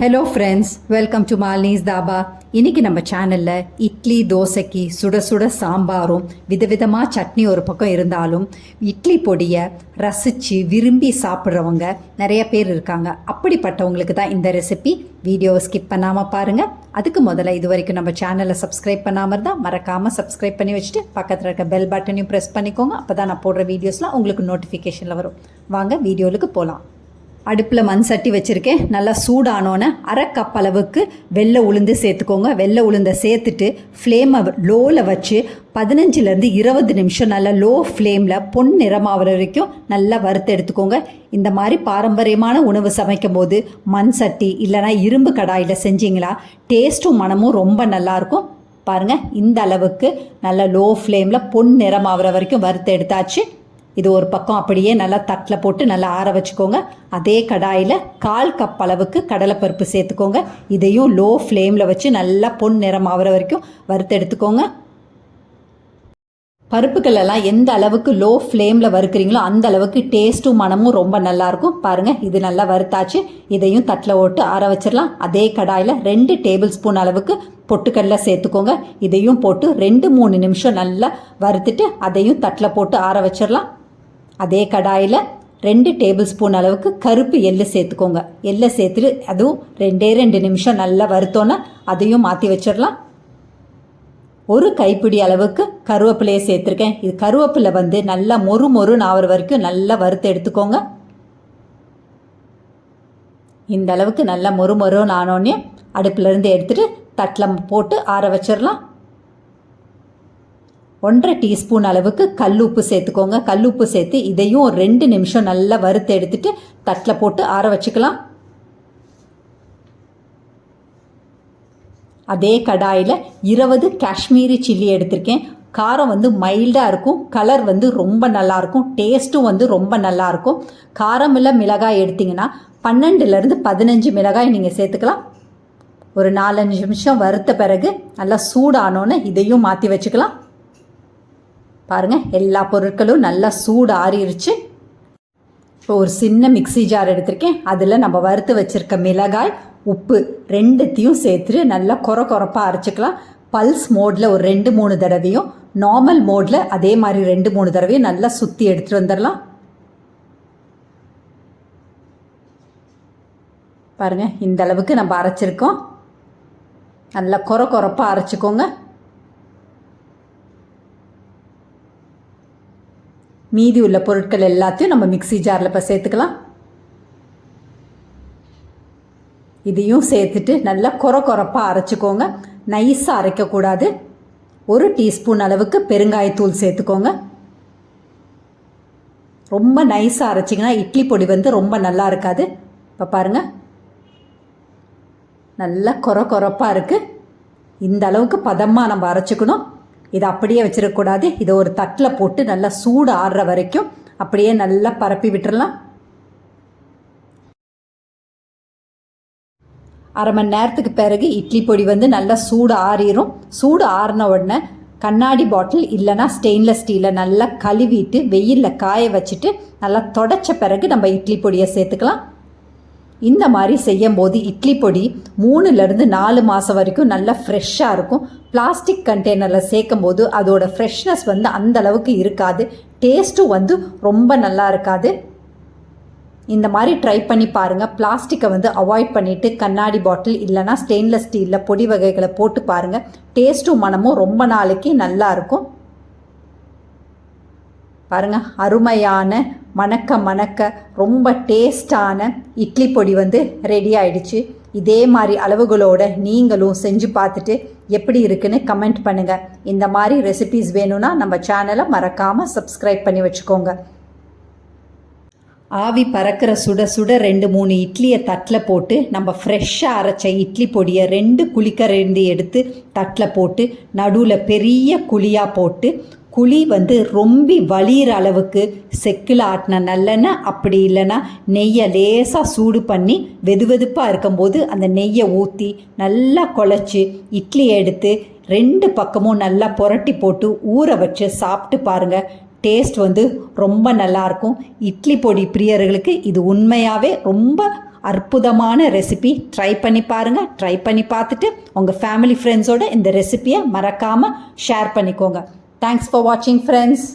Hello friends welcome to Malini's dhaba இன்றைக்கி நம்ம சேனலில் இட்லி தோசைக்கு சுட சுட சாம்பாரும் விதவிதமாக சட்னி ஒரு பக்கம் இருந்தாலும் இட்லி பொடியை ரசித்து விரும்பி சாப்பிட்றவங்க நிறைய பேர் இருக்காங்க. அப்படிப்பட்டவங்களுக்கு தான் இந்த ரெசிபி வீடியோவை ஸ்கிப் பண்ணாமல் பாருங்கள் அதுக்கு முதல்ல இது வரைக்கும் நம்ம சேனலை சப்ஸ்கிரைப் பண்ணாமல் இருந்தால் மறக்காமல் சப்ஸ்கிரைப் பண்ணி வச்சுட்டு பக்கத்தில் இருக்க பெல் பட்டனையும் ப்ரெஸ் பண்ணிக்கோங்க. அப்போ தான் நான் போடுற வீடியோஸ்லாம் உங்களுக்கு நோட்டிஃபிகேஷனில் வரும். வாங்க வீடியோவுக்கு போகலாம் அடுப்பில் மண் சட்டி வச்சுருக்கேன். நல்லா சூடானோன்னே அரை கப் அளவுக்கு வெள்ளை உளுந்து சேர்த்துக்கோங்க. வெள்ளை உளுந்தை சேர்த்துட்டு ஃப்ளேமை லோவில் வச்சு பதினஞ்சுலேருந்து இருபது நிமிஷம் நல்லா லோ ஃப்ளேமில் பொன் நிறமாகிற வரைக்கும் நல்லா வறுத்து எடுத்துக்கோங்க. இந்த மாதிரி பாரம்பரியமான உணவு சமைக்கும் போது மண் சட்டி இல்லைனா இரும்பு கடாயில் செஞ்சீங்களா டேஸ்ட்டும் மனமும் ரொம்ப நல்லாயிருக்கும் பாருங்கள் இந்த அளவுக்கு நல்லா லோ ஃப்ளேமில் பொன் நிறமாகிற வரைக்கும் வறுத்து எடுத்தாச்சு. இது ஒரு பக்கம் அப்படியே நல்லா தட்டில் போட்டு நல்லா ஆற வச்சுக்கோங்க. அதே கடாயில் கால் கப் அளவுக்கு கடலைப்பருப்பு சேர்த்துக்கோங்க. இதையும் லோ ஃப்ளேமில் வச்சு நல்லா பொன் நிறம் ஆகிற வரைக்கும் வறுத்து எடுத்துக்கோங்க. பருப்புகள் எல்லாம் எந்த அளவுக்கு லோ ஃப்ளேமில் வறுக்கிறீங்களோ அந்த அளவுக்கு டேஸ்ட்டும் மனமும் ரொம்ப நல்லாயிருக்கும் பாருங்கள் இது நல்லா வறுத்தாச்சு. இதையும் தட்டில் ஓட்டு ஆற வச்சிடலாம். அதே கடாயில் ரெண்டு டேபிள் ஸ்பூன் அளவுக்கு பொட்டுக்கடலை சேர்த்துக்கோங்க. இதையும் போட்டு ரெண்டு மூணு நிமிஷம் நல்லா வறுத்துட்டு அதையும் தட்டில் போட்டு ஆற வச்சிடலாம். அதே கடாயில் ரெண்டு டேபிள் ஸ்பூன் அளவுக்கு கருப்பு எள்ளு சேர்த்துக்கோங்க. எள்ளை சேர்த்துட்டு அதுவும் ரெண்டே ரெண்டு நிமிஷம் நல்லா வறுத்தோன்னே அதையும் மாற்றி வச்சிடலாம். ஒரு கைப்பிடி அளவுக்கு கருவேப்பிலையை சேர்த்துருக்கேன். இது கருவேப்பிலை வந்து நல்லா மொறு மொறுன்னு ஆகிற வரைக்கும் நல்லா வறுத்து எடுத்துக்கோங்க. இந்த அளவுக்கு நல்லா மொறு மொறுன்னு ஆனோடனே அடுப்புலேருந்து எடுத்துகிட்டு தட்டில் போட்டு ஆற வச்சிடலாம். ஒன்றரை டீஸ்பூன் அளவுக்கு கல்லுப்பு சேர்த்துக்கோங்க. கல்லுப்பு சேர்த்து இதையும் ரெண்டு நிமிஷம் நல்லா வறுத்து எடுத்துட்டு தட்டில் போட்டு ஆற வச்சுக்கலாம். அதே கடாயில் இருபது காஷ்மீரி சில்லி எடுத்திருக்கேன். காரம் வந்து மைல்டாக இருக்கும். கலர் வந்து ரொம்ப நல்லாயிருக்கும் டேஸ்ட்டும் வந்து ரொம்ப நல்லாயிருக்கும் காரமில்ல மிளகாய் எடுத்திங்கன்னா பன்னெண்டுலேருந்து பதினஞ்சு மிளகாய் நீங்கள் சேர்த்துக்கலாம். ஒரு நாலஞ்சு நிமிஷம் வறுத்த பிறகு நல்லா சூடானோன்னு இதையும் மாற்றி வச்சுக்கலாம். பாருங்கள் எல்லா பொருட்களும் நல்லா சூடு ஆறிடுச்சு இப்போ ஒரு சின்ன மிக்சி ஜார் எடுத்திருக்கேன். அதில் நம்ம வறுத்து வச்சுருக்க மிளகாய் உப்பு ரெண்டுத்தையும் சேர்த்துட்டு நல்லா குறை குறப்பாக அரைச்சிக்கலாம். பல்ஸ் மோடில் ஒரு ரெண்டு மூணு தடவையும் நார்மல் மோடில் அதே மாதிரி ரெண்டு மூணு தடவையும் நல்லா சுற்றி எடுத்துகிட்டு வந்துடலாம். பாருங்கள் இந்த அளவுக்கு நம்ம அரைச்சிருக்கோம். நல்லா குறை குறப்பாக அரைச்சிக்கோங்க. மீதி உள்ள பொருட்கள் எல்லாத்தையும் நம்ம மிக்சி ஜாரில் இப்போ சேர்த்துக்கலாம். இதையும் சேர்த்துட்டு நல்லா குறை குறப்பாக அரைச்சிக்கோங்க. நைஸாக அரைக்கக்கூடாது ஒரு டீஸ்பூன் அளவுக்கு பெருங்காயத்தூள் சேர்த்துக்கோங்க. ரொம்ப நைஸாக அரைச்சிங்கன்னா இட்லி பொடி வந்து ரொம்ப நல்லா இருக்காது. இப்போ பாருங்கள் நல்லா குறை குறப்பாக இருக்குது இந்த அளவுக்கு பதமாக நம்ம அரைச்சிக்கணும். இதை அப்படியே வச்சிடக்கூடாது. இதை ஒரு தட்டில் போட்டு நல்லா சூடு ஆடுற வரைக்கும் அப்படியே நல்லா பரப்பி விட்டுறலாம். அரை மணி நேரத்துக்கு பிறகு இட்லி பொடி வந்து நல்லா சூடு ஆறிடும் சூடு ஆறின உடனே கண்ணாடி பாட்டில் இல்லைனா ஸ்டெயின்லெஸ் ஸ்டீலை நல்லா கழுவிட்டு வெயிலில் காய வச்சுட்டு நல்லா தொடச்ச பிறகு நம்ம இட்லி பொடியை சேர்த்துக்கலாம். இந்த மாதிரி செய்யும் போது இட்லி பொடி மூணுலேருந்து நாலு மாதம் வரைக்கும் நல்லா ஃப்ரெஷ்ஷாக இருக்கும். பிளாஸ்டிக் கண்டெய்னரில் சேர்க்கும் போது அதோட ஃப்ரெஷ்னஸ் வந்து அந்த அளவுக்கு இருக்காது. டேஸ்ட்டும் வந்து ரொம்ப நல்லா இருக்காது. இந்த மாதிரி ட்ரை பண்ணி பாருங்கள் பிளாஸ்டிக்கை வந்து அவாய்ட் பண்ணிவிட்டு கண்ணாடி பாட்டில் இல்லைனா ஸ்டெயின்லெஸ் ஸ்டீலில் பொடி வகைகளை போட்டு பாருங்கள் டேஸ்ட்டும் மனமும் ரொம்ப நாளைக்கு நல்லா இருக்கும். பாருங்கள் அருமையான மணக்க மணக்க ரொம்ப டேஸ்டான இட்லி பொடி வந்து ரெடி ஆயிடுச்சு. இதே மாதிரி அளவுகளோட நீங்களும் செஞ்சு பார்த்துட்டு எப்படி இருக்குன்னு கமெண்ட் பண்ணுங்கள் இந்த மாதிரி ரெசிபீஸ் வேணும்னா நம்ம சேனலை மறக்காமல் சப்ஸ்கிரைப் பண்ணி வச்சுக்கோங்க. ஆவி பறக்கிற சுட சுட ரெண்டு மூணு இட்லியை தட்டில் போட்டு நம்ம ஃப்ரெஷ்ஷாக அரைச்ச இட்லி பொடியை ரெண்டு குழிக்கரண்டி எடுத்து தட்டில் போட்டு நடுவில் பெரிய குழியாக போட்டு குழி வந்து ரொம்ப வலிகிற அளவுக்கு செக்கில் ஆட்டின நல்லெண்ணெய் அப்படி இல்லைன்னா நெய்யை லேசாக சூடு பண்ணி வெது வெதுப்பாக இருக்கும்போது அந்த நெய்யை ஊற்றி நல்லா குழச்சி இட்லியை எடுத்து ரெண்டு பக்கமும் நல்லா புரட்டி போட்டு ஊற வச்சு சாப்பிட்டு பாருங்கள் டேஸ்ட் வந்து ரொம்ப நல்லாயிருக்கும். இட்லி பொடி பிரியர்களுக்கு இது உண்மையாகவே ரொம்ப அற்புதமான ரெசிபி ட்ரை பண்ணி பாருங்கள் ட்ரை பண்ணி பார்த்துட்டு உங்கள் ஃபேமிலி ஃப்ரெண்ட்ஸோட இந்த ரெசிபியை மறக்காமல் ஷேர் பண்ணிக்கோங்க. தேங்க்ஸ் ஃபார் வாட்சிங் ஃப்ரெண்ட்ஸ்